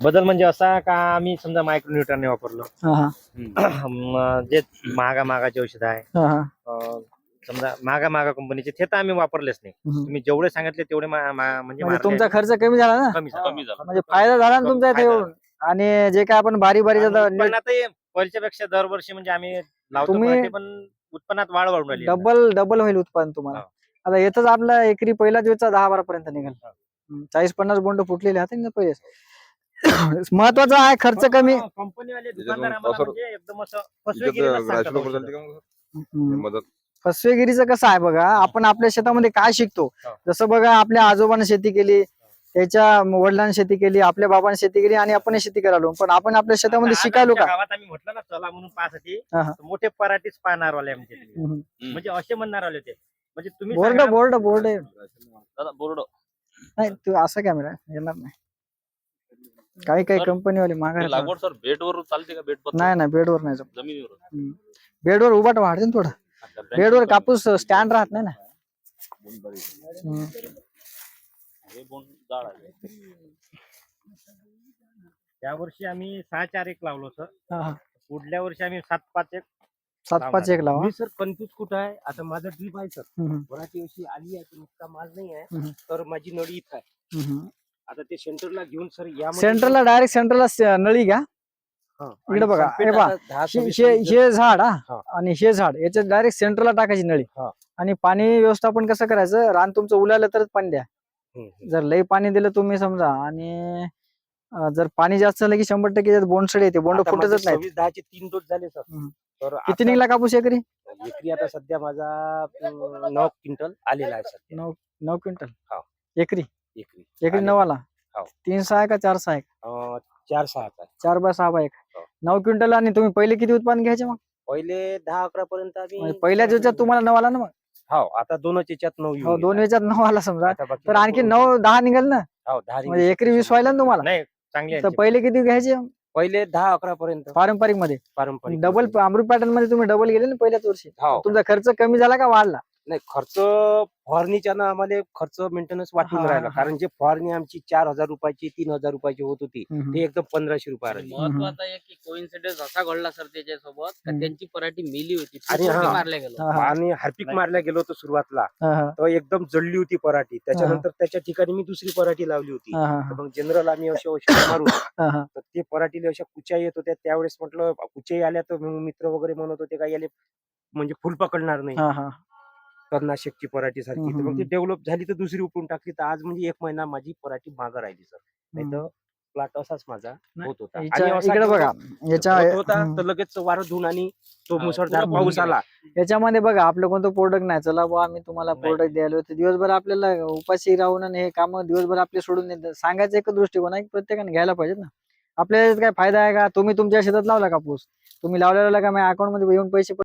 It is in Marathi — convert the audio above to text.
बदल म्हणजे असा का आम्ही समजा मायक्रोन्युट्रॉन वापरलं हा जे महागा महागाचे औषध आहे हा हा अं, समजा महागा महागा कंपनीचे ते तर आम्ही वापरलेच नाही हम्म. तुम्ही जेवढे सांगितले तेवढे मा- मा- म्हणजे म्हणजे मारले तुमचा. खर्च कमी झाला ना कमी झाला. कमी झाला म्हणजे फायदा झाला ना तुमचा इथे फायदा येऊन आणि जे काय आपण बारी बारी आणि दरवर्षी म्हणजे आम्ही लावतो तुम्ही- पण उत्पन्नात वाढ वाढून राहिली. डबल डबल होईल उत्पादन तुम्हाला हा. आता येतच आपला एकरी पहिला दिवसचा दहा बारा पर्यंत निघाल हा. हम्म, चाळीस पन्नास बोंड फुटलेले आहेत ना पहिलेच महत्त्वाचा आहे खर्च कमी. कंपनीवाले दुकानदार त्याच्यातून आम्हाला असं- म्हणजे एकदम असं सांगतात औषधं. हम्म. मदत? फसवेगिरीचं कसं आहे बघा आपण आपल्या शेतामध्ये काय शिकतो. जसं बघा आपल्या आजोबाने शेती केली त्याच्या वडिलांनी शेती केली आपल्या बाबांनी शेती केली आणि आपण शेती करायलो. पण आपण आपल्या शेतामध्ये आता शिकायलो आमच्या का? गावात आम्ही म्हटलं ना चला म्हणून पाहसाठी हा, हा. मोठे पराठीच पाहणार वाले आमचे. हम्म. म्हणजे असे म्हणणार आले ते म्हणजे तुम्ही बोर्ड सांगा, बोर्ड बोर्ड. आहे दादा बोर्ड. नाही तू असा कॅमेरा येणार नाही. काही काही सर, कंपनीवाले मागा लागवड सर बेडवर चालते का? बेड नाही नाही बेडवर नाही जमत. जमिनीवर. बेडवर उभा वाढते ना थोडं. अच्छा, बेडवर वर कापूस स्टँड राहत नाही ना. हम्म. हे बोंड जाड आहे. त्या वर्षी आम्ही सहा चार एक लावलो सर. हा, हा. पुढल्या वर्षी आम्ही सात पाच एक सात पाच एक लावा. मी सर कन्फ्युज कुठं आहे? आता माझं ड्रीप आहे सर. हम्म, अशी आली आहे पण इतका माल नाही आहे. तर माझी नळी इथं आहे. हम्म. आता ते सेंटरला घेऊन सर या सेंटरला डायरेक्ट सेंटरला नळी घ्या. इकडे बघा, हे पहा. हे झाड हा. आणि हे झाड याच्यात डायरेक्ट सेंटरला टाकायची नळी. आणि पाणी व्यवस्थापन कसं करायचं? रान तुमचं उलालं तरच पाणी द्या. जर लई पाणी दिलं तुम्ही समजा आणि जर पाणी जास्त झालं की शंभर टक्के बोंडसड येते. बोंड फुटतच नाही दहाचे तीन डोस झाले सर. तर किती निघला कापूस एकरी? विक्री आता सध्या माझा नऊ क्विंटल आलेला आहे सर. नऊ नऊ क्विंटल? हा. एकरी. एकरी आणि- नवाला हो. तीन सहा आहे का चार सहा आहे अं, चार सहा आहे चार बाय सहा बाय एक. हो. नऊ क्विंटल आणि तुम्ही पहिले किती उत्पादन घ्यायचे मग? पहिले दहा अकरा पर्यंत आम्ही म्हणजे पहिल्या दिवसात तुम्हाला नऊ आला ना मग? हो आता दोनच याच्यात नऊ हो येऊन दोन गेला. याच्यात नऊ आला समजा. आता बाकी तर आणखी नऊ दहा निघाल ना? हो दहा म्हणजे एकरी. वीस व्हायला ना तुम्हाला? नाही चांगले तर पहिले किती घ्यायचे पहिले दहा अकरा पर्यंत. पारंपरिकमध्ये पारंपरिक डबल. अमृत पॅटर्नमध्ये तुम्ही डबल गेले ना पहिल्याच वर्षी? हो. तुमचा खर्च कमी झाला का वाढला? नाही खर्च फवारणीच्या ना आम्हाला खर्च मेंटेनन्स वाटून हा, राहिला. हा. कारण जे फवारणी आमची चार हजार रुपयाची तीन हजार रुपयाची होत होती हम्म. ते एकदम पंधराशे रुपये राहिली महत्वाचं आहे की कोइन्सिडेंस असा घडला सर त्याच्यासोबत का हम्म. त्यांची पराठी मेली होती आणि हा. मारल्या गेलो? हा, हा, आणि हार्पिक मारल्या गेलो होतो सुरुवातला हा, हा, तर एकदम जळली होती पराठी. त्याच्यानंतर त्याच्या ठिकाणी मी दुसरी पराठी लावली होती. हा, हा, मग जनरल आम्ही असे औषध मारू हा, हा. तर ते पराठीला अशा कुच्या येत होत्या. त्यावेळेस म्हटलं कुच्याही आल्या तर मग मित्र वगैरे म्हणत होते का याले म्हणजे फुल पकडणार नाही. हा, हा. कर्नाशकची पराठी सारखी. तर मग ती. डेव्हलप झाली तर दुसरी उपटून टाकली तर आज म्हणजे एक महिना माझी पराठी मागं राहिली सर नाही तर प्लॉट असाच माझा होत होता. आणि बघा याच्या होत. तर लगेच वारं धुवून आणि तो मुसळधार पाऊस आला. याच्यामध्ये बघा आपलं कोणतं प्रोडक्ट नाही. चला बुवा आम्ही तुम्हाला. प्रोडक्ट द्यायला होते. दिवसभर आपल्याला उपाशी राहून आणि हे काम दिवसभर आपले सोडून देत सांगायचं एक दृष्टिकोन आहे प्रत्येकाने घ्यायला पाहिजे ना. आपल्याला काय फायदा आहे का? तुम्ही तुमच्या शेतात लावला कापूस. तुम्ही लावलेला का माझ्या अकाउंटमध्ये येऊन पैसे